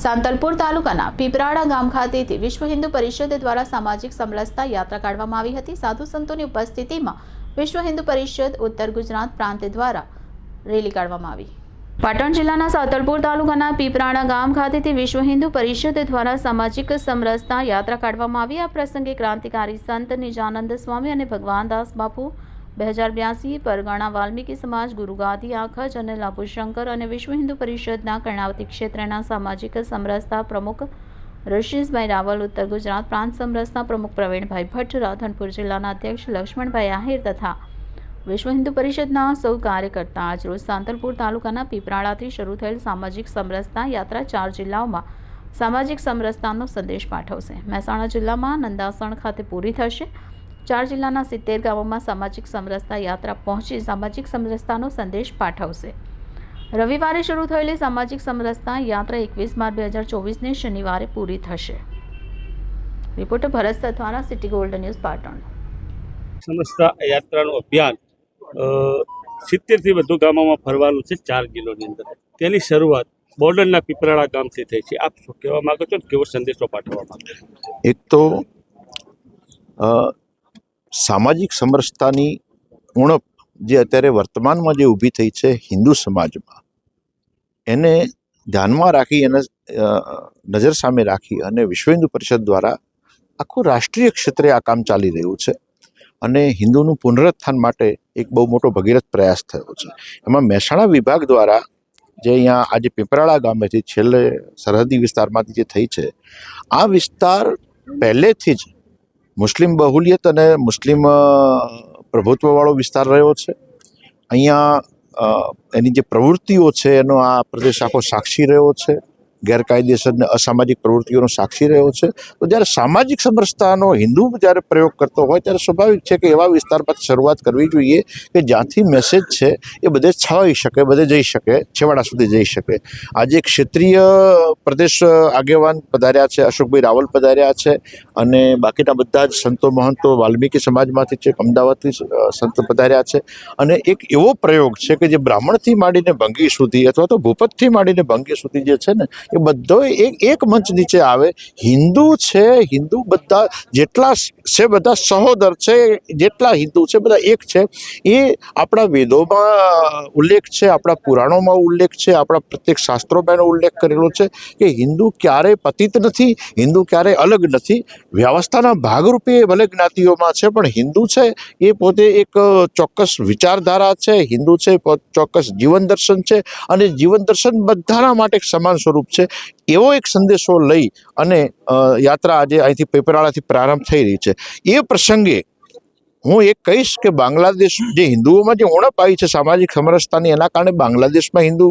સાંતલપુર તાલુકાના પીપરાડા ગામ ખાતેથી વિશ્વ હિન્દુ પરિષદ દ્વારા સામાજિક સમરસતા યાત્રા કાઢવામાં આવી હતી. સાધુ સંતોની ઉપસ્થિતિમાં વિશ્વ હિન્દુ પરિષદ ઉત્તર ગુજરાત પ્રાંત દ્વારા રેલી કાઢવામાં આવી. પાટણ જિલ્લાના સાતલપુર તાલુકાના પીપરાણા ગામ ખાતેથી વિશ્વ હિન્દુ પરિષદ દ્વારા સામાજિક સમરસતા યાત્રા કાઢવામાં આવી. આ પ્રસંગે ક્રાંતિકારી સંત નિજાનંદ સ્વામી અને ભગવાનદાસ બાપુ બે હજાર બ્યાસી પરગણા વાલ્મીકી સમાજ ગુરુગાદી આખજ અને લાભુશંકર અને વિશ્વ હિન્દુ પરિષદના કર્ણાવતી ક્ષેત્રના સામાજિક સમરસતા પ્રમુખ ઋષિષભાઈ રાવલ, ઉત્તર ગુજરાત પ્રાંત સમરસતા પ્રમુખ પ્રવીણભાઈ ભટ્ટ, રાધનપુર જિલ્લાના અધ્યક્ષ લક્ષ્મણભાઈ આહિર તથા વિશ્વ હિન્દુ પરિષદના સૌ કાર્યકર્તા. આજરોજ સાંતલપુર તાલુકાના પીપરાળાથી શરૂ થયેલ સામાજિક સમરસતા યાત્રા ચાર જિલ્લાઓમાં સામાજિક સમરસતાનો સંદેશ પાઠવશે. મહેસાણા જિલ્લામાં નંદાસણ ખાતે પૂરી થશે. ચાર જિલ્લાના સિત્તેર ગામોમાં સામાજિક સમરસતા યાત્રા પહોંચી સામાજિક સમરસતાનો સંદેશ પાઠવશે. રવિવારે શરૂ થયેલી સામાજિક સમરસતા યાત્રા એકવીસ માર્ચ બે હજાર ચોવીસને શનિવારે પૂરી થશે. Reporter Bharat સથવાના city gold news Patan. સમસ્તા યાત્રાનું અભિયાન સિત્તેરથી વધુ ગામોમાં ફરવાનું છે ચાર કિલોની અંદર. તેની શરૂઆત બોર્ડરના પીપરાળા ગામથી થઈ છે. આપ શું કહેવા માગો છો કેવો સંદેશો પાઠવવા માગો છો? એક તો સામાજિક સમરસતાની ઉણપ જે અત્યારે વર્તમાનમાં જે ઊભી થઈ છે હિન્દુ સમાજમાં, એને ધ્યાનમાં રાખી અને નજર સામે રાખી અને વિશ્વ હિન્દુ પરિષદ દ્વારા આખું રાષ્ટ્રીય ક્ષેત્રે આ કામ ચાલી રહ્યું છે અને હિન્દુનું પુનરુત્થાન માટે એક બહુ મોટો ભગીરથ પ્રયાસ થયો છે. એમાં મહેસાણા વિભાગ દ્વારા જે અહીંયા આજે પીપરાળા ગામેથી છેલ્લે સરહદી વિસ્તારમાંથી જે થઈ છે, આ વિસ્તાર પહેલેથી જ મુસ્લિમ બહુલિયત અને મુસ્લિમ પ્રભુત્વવાળો વિસ્તાર રહ્યો છે. અહીંયા એની જે પ્રવૃત્તિઓ છે, એનો આ પ્રદેશ આખો સાક્ષી રહ્યો છે. ગેરકાયદેસર ને અસામાજિક પ્રવૃત્તિઓનો સાક્ષી રહ્યો છે, તો જ્યારે સામાજિક સમરસતાનો હિન્દુ જ્યારે પ્રયોગ કરતો હોય ત્યારે સ્વાભાવિક છે કે એવા વિસ્તાર પર શરૂઆત કરવી જોઈએ કે જ્યાંથી મેસેજ છે એ બધે છવાઈ શકે, બધે જઈ શકે, છેવાડા સુધી જઈ શકે. આજે ક્ષેત્રીય પ્રદેશ આગેવાન પધાર્યા છે, અશોકભાઈ રાવલ પધાર્યા છે અને બાકીના બધા જ સંતો મહંતો વાલ્મીકી સમાજમાંથી છે અમદાવાદથી સંત પધાર્યા છે. અને એક એવો પ્રયોગ છે કે જે બ્રાહ્મણથી માંડીને ભંગી સુધી અથવા તો ભૂપતથી માંડીને ભંગી સુધી જે છે ને એ બધો એક એક મંચ નીચે આવે. હિન્દુ છે, હિન્દુ બધા જેટલા છે બધા સહોદર છે, જેટલા હિન્દુ છે બધા એક છે. એ આપણા વેદોમાં ઉલ્લેખ છે, આપણા પુરાણોમાં ઉલ્લેખ છે, આપણા પ્રત્યેક શાસ્ત્રોમાં ઉલ્લેખ કરેલો છે કે હિન્દુ ક્યારેય પતિત નથી, હિન્દુ ક્યારેય અલગ નથી. વ્યવસ્થાના ભાગરૂપે એ ભલે જ્ઞાતિઓમાં છે, પણ હિન્દુ છે, એ પોતે એક ચોક્કસ વિચારધારા છે. હિન્દુ છે ચોક્કસ જીવન દર્શન છે અને જીવન દર્શન બધાના માટે સમાન સ્વરૂપ છે. એવો એક સંદેશો લઈ અને યાત્રા આજે અહીંથી પેપરાળાથી પ્રારંભ થઈ રહી છે. એ પ્રસંગે હું એક કહીશ કે બાંગ્લાદેશ જે હિન્દુઓમાં જે ઉણપ આવી છે, સામાજિક સમરસતાની, એના કારણે બાંગ્લાદેશમાં હિન્દુ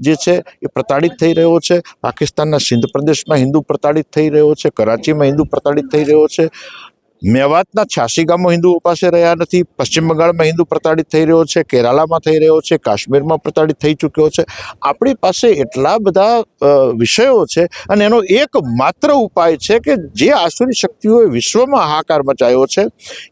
જે છે, એ પ્રતાડિત થઈ રહ્યો છે. પાકિસ્તાનના સિંધ પ્રદેશમાં હિન્દુ પ્રતાડિત થઈ રહ્યો છે. કરાચીમાં હિન્દુ પ્રતાડિત થઈ રહ્યો છે. મેવાતના છ્યાસી ગામો હિન્દુઓ પાસે રહ્યા નથી. પશ્ચિમ બંગાળમાં હિન્દુ પ્રતાડિત થઈ રહ્યો છે, કેરાલામાં થઈ રહ્યો છે, કાશ્મીરમાં પ્રતાડિત થઈ ચૂક્યો છે. આપણી પાસે એટલા બધા વિષયો છે અને એનો એક માત્ર ઉપાય છે કે જે આસુરી શક્તિઓએ વિશ્વમાં હાહાકાર મચાયો છે,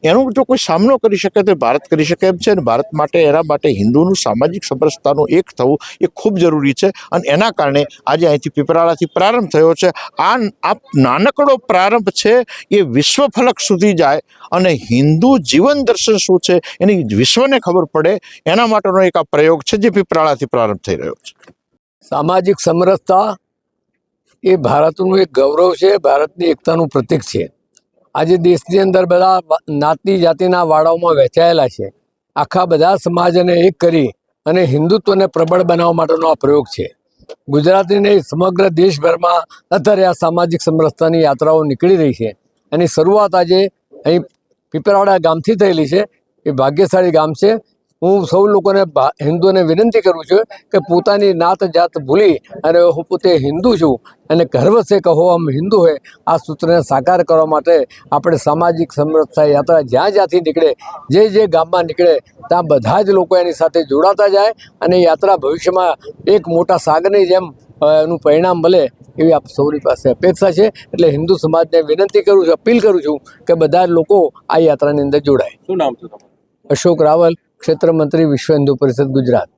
એનો જો કોઈ સામનો કરી શકે તો ભારત કરી શકે એમ છે અને ભારત માટે, એના માટે હિન્દુનું સામાજિક સમરસતાનું એક થવું એ ખૂબ જરૂરી છે અને એના કારણે આજે અહીંથી પીપરાળાથી પ્રારંભ થયો છે. આ નાનકડો પ્રારંભ છે એ વિશ્વ ફલક સુધી જાય અને હિન્દુ જીવન દર્શન શું છે એની વિશ્વને ખબર પડે, એના માટેનો એક આ પ્રયોગ છે જે પીપરાળાથી પ્રારંભ થઈ રહ્યો છે. સામાજિક સમરસતા એ ભારતનું એક ગૌરવ છે, ભારતની એકતાનું પ્રતીક છે. આજે દેશની અંદર બધા નાતની નાતી જાતિના વાડાઓમાં વહેંચાયેલા છે. આખા બધા સમાજને એક કરી અને હિન્દુત્વને પ્રબળ બનાવવા માટેનો આ પ્રયોગ છે. ગુજરાતીને સમગ્ર દેશભરમાં અત્યારે આ સામાજિક સમરસતાની યાત્રાઓ નીકળી રહી છે. એની શરૂઆત આજે અહીં પીપરાવાડા ગામથી થયેલી છે. એ ભાગ્યશાળી ગામ છે. હું સૌ લોકોને હિન્દુઓને વિનંતી કરું છું કે પોતાની નાત જાત ભૂલી અને હું પોતે હિન્દુ છું અને ગર્વ છે કે આમ હિન્દુ હોય આ સૂત્રને સાકાર કરવા માટે આપણે સામાજિક સમરસતા યાત્રા જ્યાં જ્યાંથી નીકળે, જે જે ગામમાં નીકળે, ત્યાં બધા જ લોકો એની સાથે જોડાતા જાય અને યાત્રા ભવિષ્યમાં એક મોટા સાગરની જેમ એનું પરિણામ મળે એવી આપ સૌની પાસે અપેક્ષા છે એટલે હિન્દુ સમાજને વિનંતી કરું છું અપીલ કરું છું કે બધા લોકો આ યાત્રાની અંદર જોડાય. શું નામ છે તમારું? અશોક રાવલ ક્ષેત્ર મંત્રી વિશ્વ હિન્દુ પરિષદ ગુજરાત.